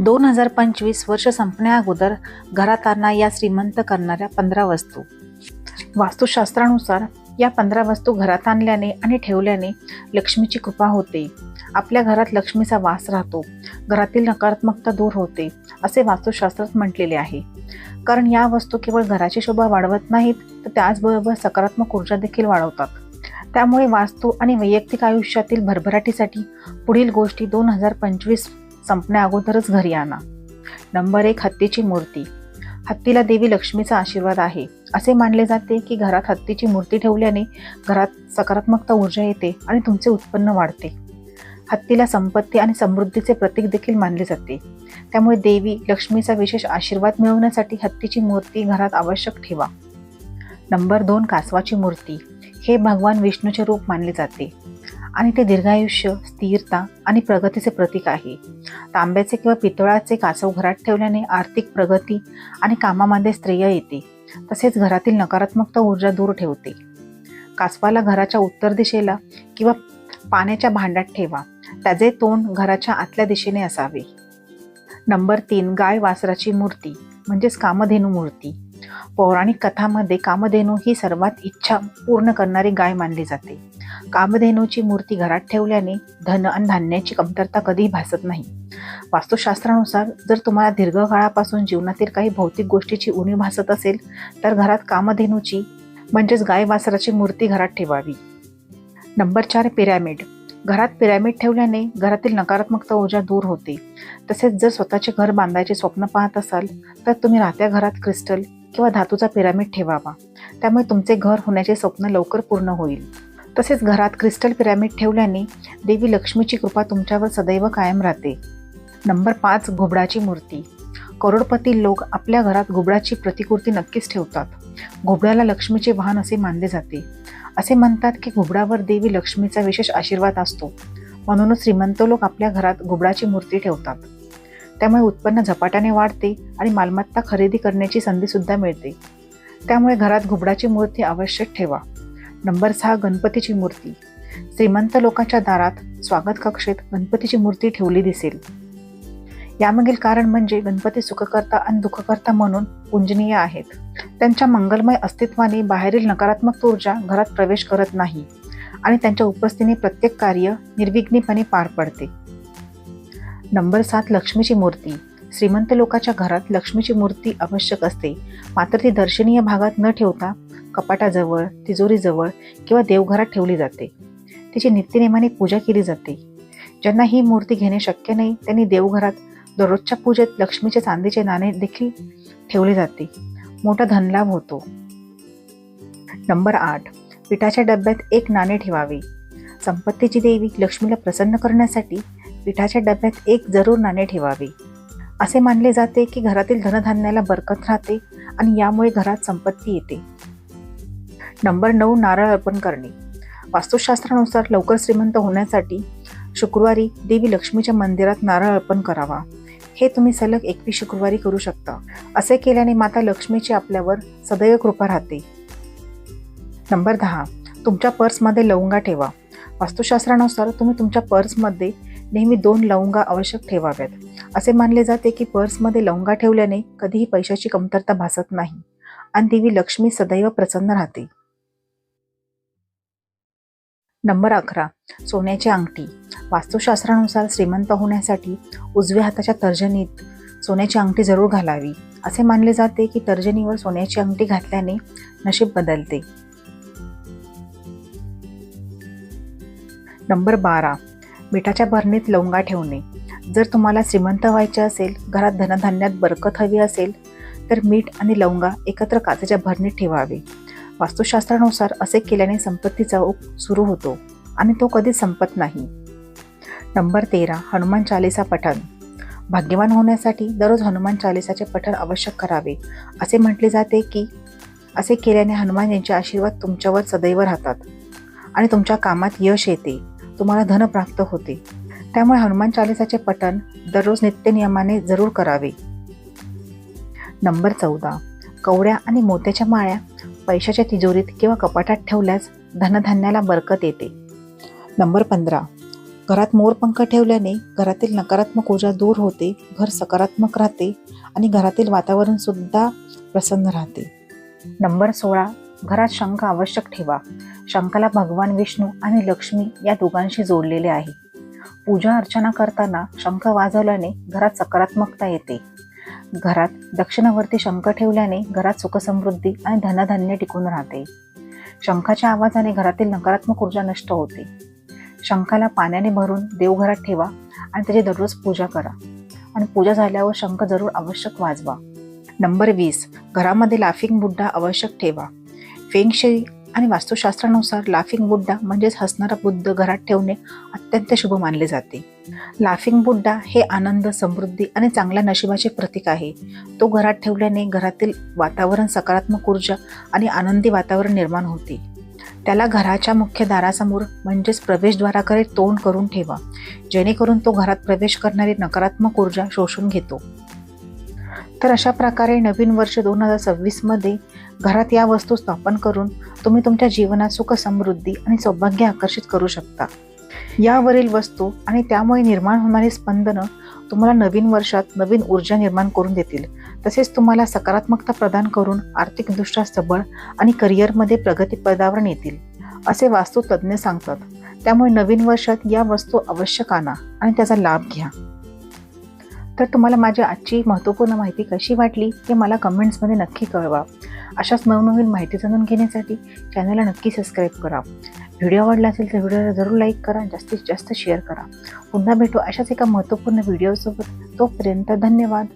दोन हजार पंचवीस वर्ष संपण्याअगोदर घरात आणा या श्रीमंत करणाऱ्या पंधरा वस्तू. वास्तुशास्त्रानुसार या पंधरा वस्तू घरात आणल्याने आणि ठेवल्याने लक्ष्मीची कृपा होते. आपल्या घरात लक्ष्मीचा वास राहतो. घरातील नकारात्मकता दूर होते असे वास्तुशास्त्रात म्हटलेले आहे. कारण या वस्तू केवळ घराची शोभा वाढवत नाहीत तर त्याचबरोबर सकारात्मक ऊर्जा देखील वाढवतात. त्यामुळे वास्तू आणि वैयक्तिक आयुष्यातील भरभराटीसाठी पुढील गोष्टी दोन हजार पंचवीस संपण्या अगोदरच घरी आणा. नंबर एक हत्तीची मूर्ती. हत्तीला देवी लक्ष्मीचा आशीर्वाद आहे. असे मानले जाते की घरात हत्तीची मूर्ती ठेवल्याने घरात सकारात्मकता ऊर्जा येते आणि तुमचे उत्पन्न वाढते. हत्तीला संपत्ती आणि समृद्धीचे प्रतीक देखील मानले जाते. त्यामुळे देवी लक्ष्मीचा विशेष आशीर्वाद मिळवण्यासाठी हत्तीची मूर्ती घरात आवश्यक ठेवा. नंबर दोन कासवाची मूर्ती. हे भगवान विष्णूचे रूप मानले जाते. आणि ते दीर्घायुष्य स्थिरता आणि प्रगतीचे प्रतीक आहे. तांब्याचे किंवा पितळाचे कासव घरात ठेवल्याने आर्थिक प्रगती आणि कामामध्ये स्त्रिय येते. तसेच घरातील नकारात्मकता ऊर्जा दूर ठेवते. कासवाला घराच्या उत्तर दिशेला किंवा पाण्याच्या भांड्यात ठेवा. त्याचे तोंड घराच्या आतल्या दिशेने असावे. नंबर तीन गाय वासराची मूर्ती म्हणजेच कामधेनू मूर्ती. पौराणिक कथामध्ये कामधेनू ही सर्वात इच्छा पूर्ण करणारी गाय मानली जाते. कामधेनूची मूर्ती घरात ठेवल्याने धन आणि धान्याची कमतरता कधीही भासत नाही. वास्तुशास्त्रानुसार जर तुम्हाला दीर्घकाळापासून जीवनातील काही भौतिक गोष्टीची उणीव भासत असेल तर घरात कामधेनूची म्हणजेच गाय वासराची मूर्ती घरात ठेवावी. नंबर चार पिरॅमिड. घरात पिरॅमिड ठेवल्याने घरातील नकारात्मकता ऊर्जा दूर होते. तसेच जर स्वतःचे घर बांधायचे स्वप्न पाहत असाल तर तुम्ही राहत्या घरात क्रिस्टल किंवा धातूचा पिरामिड ठेवावा. त्यामुळे तुमचे घर होण्याचे स्वप्न लवकर पूर्ण होईल. तसेच घरात क्रिस्टल पिरामिड ठेवल्याने देवी लक्ष्मीची कृपा तुमच्यावर सदैव कायम राहते. नंबर पाच घुबडाची मूर्ती. करोडपती लोक आपल्या घरात घुबडाची प्रतिकृती नक्कीच ठेवतात. घुबडाला लक्ष्मीचे वाहन असे मानले जाते. असे म्हणतात की घुबडावर देवी लक्ष्मीचा विशेष आशीर्वाद असतो. म्हणूनच श्रीमंत लोक आपल्या घरात घुबडाची मूर्ती ठेवतात. त्यामुळे उत्पन्न झपाट्याने वाढते आणि मालमत्ता खरेदी करण्याची संधीसुद्धा मिळते. त्यामुळे घरात घुबडाची मूर्ती आवश्यक ठेवा. नंबर सहा गणपतीची मूर्ती. श्रीमंत लोकांच्या दारात स्वागत कक्षेत गणपतीची मूर्ती ठेवली दिसेल. यामागील कारण म्हणजे गणपती सुखकर्ता आणि दुःखकर्ता म्हणून पूजनीय आहेत. त्यांच्या मंगलमय अस्तित्वाने बाहेरील नकारात्मक ऊर्जा घरात प्रवेश करत नाही आणि त्यांच्या उपस्थितीने प्रत्येक कार्य निर्विघ्नपणे पार पडते. नंबर सात लक्ष्मीची मूर्ती. श्रीमंत लोकाच्या घरात लक्ष्मीची मूर्ती आवश्यक असते. मात्र ती दर्शनीय भागात न ठेवता कपाटाजवळ तिजोरीजवळ किंवा देवघरात ठेवली जाते. तिची नित्यनेमाने पूजा केली जाते. ज्यांना ही मूर्ती घेणे शक्य नाही त्यांनी देवघरात दररोजच्या पूजेत लक्ष्मीचे चांदीचे नाणे देखील ठेवले जाते. मोठा धनलाभ होतो. नंबर आठ. पिठाच्या डब्यात एक नाणे ठेवावे. संपत्तीची देवी लक्ष्मीला प्रसन्न करण्यासाठी पिठाच्या डब्यात एक जरूर नाणे ठेवावे. असे मानले जाते की घरातील धनधान्याला बरकत राहते आणि यामुळे घरात संपत्ती येते. नंबर नऊ नारळ अर्पण करणे. वास्तुशास्त्रानुसार लवकर श्रीमंत होण्यासाठी शुक्रवारी देवी लक्ष्मीच्या मंदिरात नारळ अर्पण करावा. हे तुम्ही सलग एकवीस शुक्रवारी करू शकता. असे केल्याने माता लक्ष्मीची आपल्यावर सदैव कृपा राहते. नंबर दहा तुमच्या पर्समध्ये लवंगा ठेवा. वास्तुशास्त्रानुसार तुम्ही तुमच्या पर्समध्ये नेहमी दोन लवंगा आवश्यक ठेवाव्यात. असे मानले जाते की पर्समध्ये लवंगा ठेवल्याने कधीही पैशाची कमतरता भासत नाही आणि देवी लक्ष्मी सदैव प्रसन्न राहते. नंबर अकरा. सोन्याची अंगठी. वास्तुशास्त्रानुसार श्रीमंत होण्यासाठी उजव्या हाताच्या तर्जनीत सोन्याची अंगठी जरूर घालावी. असे मानले जाते की तर्जनीवर सोन्याची अंगठी घातल्याने नशीब बदलते. नंबर बारा. मिठाच्या भरणीत लवंगा ठेवणे. जर तुम्हाला श्रीमंत व्हायचे असेल घरात धनधान्यात बरकत हवी असेल तर मीठ आणि लवंगा एकत्र काचेच्या भरणीत ठेवावे. वास्तुशास्त्रानुसार असे केल्याने संपत्तीचा ओघ सुरू होतो आणि तो कधी संपत नाही. नंबर तेरा. हनुमान चालिसा पठण. भाग्यवान होण्यासाठी दररोज हनुमान चालिसाचे पठण आवश्यक करावे. असे म्हटले जाते की असे केल्याने हनुमान यांचे आशीर्वाद तुमच्यावर सदैव राहतात आणि तुमच्या कामात यश येते. तुम्हाला धन प्राप्त होते. त्यामुळे हनुमान चालिसाचे पठण दररोज नित्यनियमाने जरूर करावे. नंबर चौदा. कवड्या आणि मोत्याच्या माळ्या पैशाच्या तिजोरीत किंवा कपाटात ठेवल्यास धनधान्याला बरकत येते. नंबर पंधरा. घरात मोरपंख ठेवल्याने घरातील नकारात्मक ऊर्जा दूर होते घर सकारात्मक राहते आणि घरातील वातावरणसुद्धा प्रसन्न राहते. नंबर सोळा. घरात शंख आवश्यक ठेवा. शंखाला भगवान विष्णू आणि लक्ष्मी या दोघांशी जोडलेले आहे. पूजा अर्चना करताना शंख वाजवल्याने घरात सकारात्मकता येते. घरात दक्षिणावरती शंख ठेवल्याने घरात सुखसमृद्धी आणि धनधान्य टिकून राहते. शंखाच्या आवाजाने घरातील नकारात्मक ऊर्जा नष्ट होते. शंखाला पाण्याने भरून देवघरात ठेवा आणि त्याची दररोज पूजा करा. आणि पूजा झाल्यावर शंख जरूर आवश्यक वाजवा. नंबर वीस. घरामध्ये लाफिंग बुड्डा आवश्यक ठेवा. फेंगशी आणि वास्तुशास्त्रानुसार लाफिंग बुड्डा म्हणजेच हसणारा बुद्ध घरात ठेवणे अत्यंत शुभ मानले जाते. लाफिंग बुड्डा हे आनंद समृद्धी आणि चांगल्या नशिबाचे प्रतीक आहे. तो घरात ठेवल्याने घरातील वातावरण सकारात्मक ऊर्जा आणि आनंदी वातावरण निर्माण होते. त्याला घराच्या मुख्य दारासमोर म्हणजेच प्रवेशद्वाराकडे तोंड करून ठेवा. जेणेकरून तो घरात प्रवेश करणारी नकारात्मक ऊर्जा शोषून घेतो. तर अशा प्रकारे नवीन वर्ष दोन हजार सव्वीसमध्ये घरात या वस्तू स्थापन करून तुम्ही तुमच्या जीवनात सुख समृद्धी आणि सौभाग्य आकर्षित करू शकता. यावरील वस्तू आणि त्यामुळे निर्माण होणारी स्पंदनं तुम्हाला नवीन वर्षात नवीन ऊर्जा निर्माण करून देतील. तसेच तुम्हाला सकारात्मकता प्रदान करून आर्थिकदृष्ट्या सबळ आणि करिअरमध्ये प्रगतीपदावर नेतील येतील असे वास्तुतज्ज्ञ सांगतात. त्यामुळे नवीन वर्षात या वस्तू आवश्यक आणा आणि त्याचा लाभ घ्या. तर तुम्हाला माझी आजची महत्त्वपूर्ण माहिती कशी वाटली ते मला कमेंट्समध्ये नक्की कळवा. अशाच नवनवीन माहिती जाणून घेण्यासाठी चॅनलला नक्की सबस्क्राईब करा. व्हिडिओ आवडला असेल तर व्हिडिओला जरूर लाईक करा जास्तीत जास्त शेअर करा. पुन्हा भेटू अशाच एका महत्त्वपूर्ण व्हिडिओसोबत तोपर्यंत धन्यवाद.